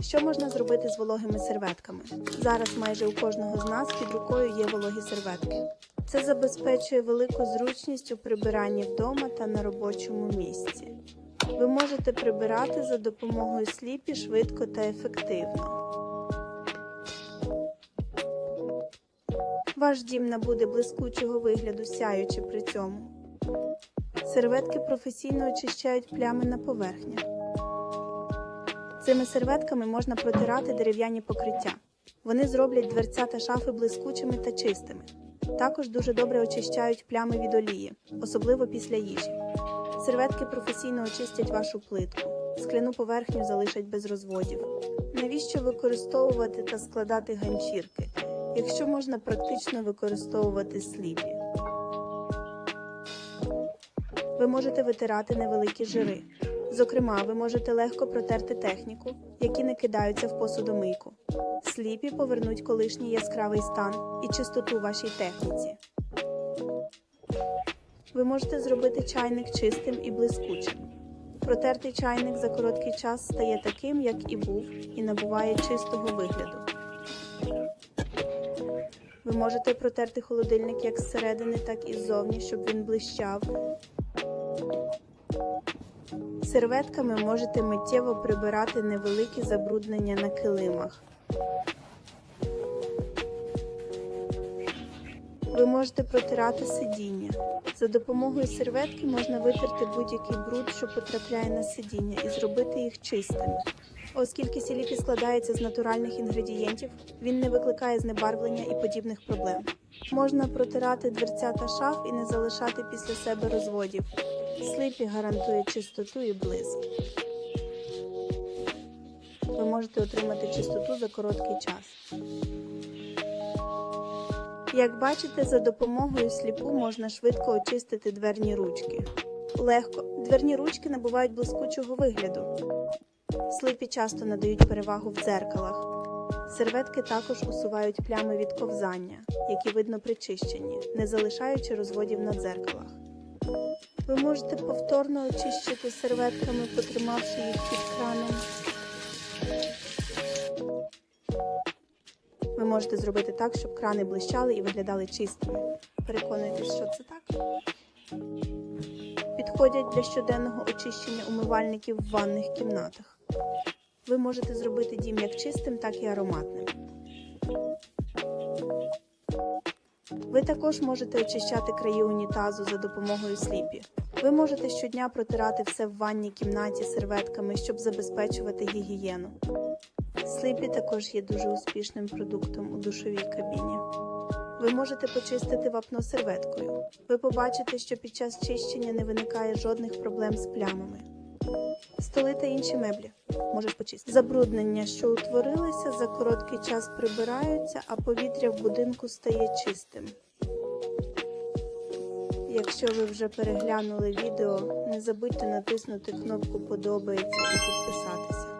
Що можна зробити з вологими серветками? Зараз майже у кожного з нас під рукою є вологі серветки. Це забезпечує велику зручність у прибиранні вдома та на робочому місці. Ви можете прибирати за допомогою сліпі швидко та ефективно. Ваш дім набуде блискучого вигляду, сяючи при цьому. Серветки професійно очищають плями на поверхнях. Цими серветками можна протирати дерев'яні покриття. Вони зроблять дверця та шафи блискучими та чистими. Також дуже добре очищають плями від олії, особливо після їжі. Серветки професійно очистять вашу плитку, скляну поверхню залишать без розводів. Навіщо використовувати та складати ганчірки, якщо можна практично використовувати сліпі? Ви можете витирати невеликі жири. Зокрема, ви можете легко протерти техніку, які не кидаються в посудомийку. Сліпі повернуть колишній яскравий стан і чистоту вашій техніці. Ви можете зробити чайник чистим і блискучим. Протертий чайник за короткий час стає таким, як і був, і набуває чистого вигляду. Ви можете протерти холодильник як зсередини, так і ззовні, щоб він блищав. Серветками можете миттєво прибирати невеликі забруднення на килимах. Ви можете протирати сидіння. За допомогою серветки можна витерти будь-який бруд, що потрапляє на сидіння, і зробити їх чистими. Оскільки сіліпі складається з натуральних інгредієнтів, він не викликає знебарвлення і подібних проблем. Можна протирати дверця та шаф і не залишати після себе розводів. Слипі гарантує чистоту і блиск. Ви можете отримати чистоту за короткий час. Як бачите, за допомогою сліпу можна швидко очистити дверні ручки. Легко. Дверні ручки набувають блискучого вигляду. Слипі часто надають перевагу в дзеркалах. Серветки також усувають плями від ковзання, які видно при чищенні, не залишаючи розводів на дзеркалах. Ви можете повторно очищити серветками, потримавши їх під краном. Ви можете зробити так, щоб крани блищали і виглядали чистими. Переконуйтесь, що це так. Підходять для щоденного очищення умивальників в ванних кімнатах. Ви можете зробити дім як чистим, так і ароматним. Ви також можете очищати краї унітазу за допомогою сліпі. Ви можете щодня протирати все в ванній кімнаті серветками, щоб забезпечувати гігієну. Сліпі також є дуже успішним продуктом у душовій кабіні. Ви можете почистити вапно серветкою. Ви побачите, що під час чищення не виникає жодних проблем з плямами. Столи та інші меблі можеш почистити. Забруднення, що утворилися, за короткий час прибираються, а повітря в будинку стає чистим. Якщо ви вже переглянули відео, не забудьте натиснути кнопку Подобається і підписатися.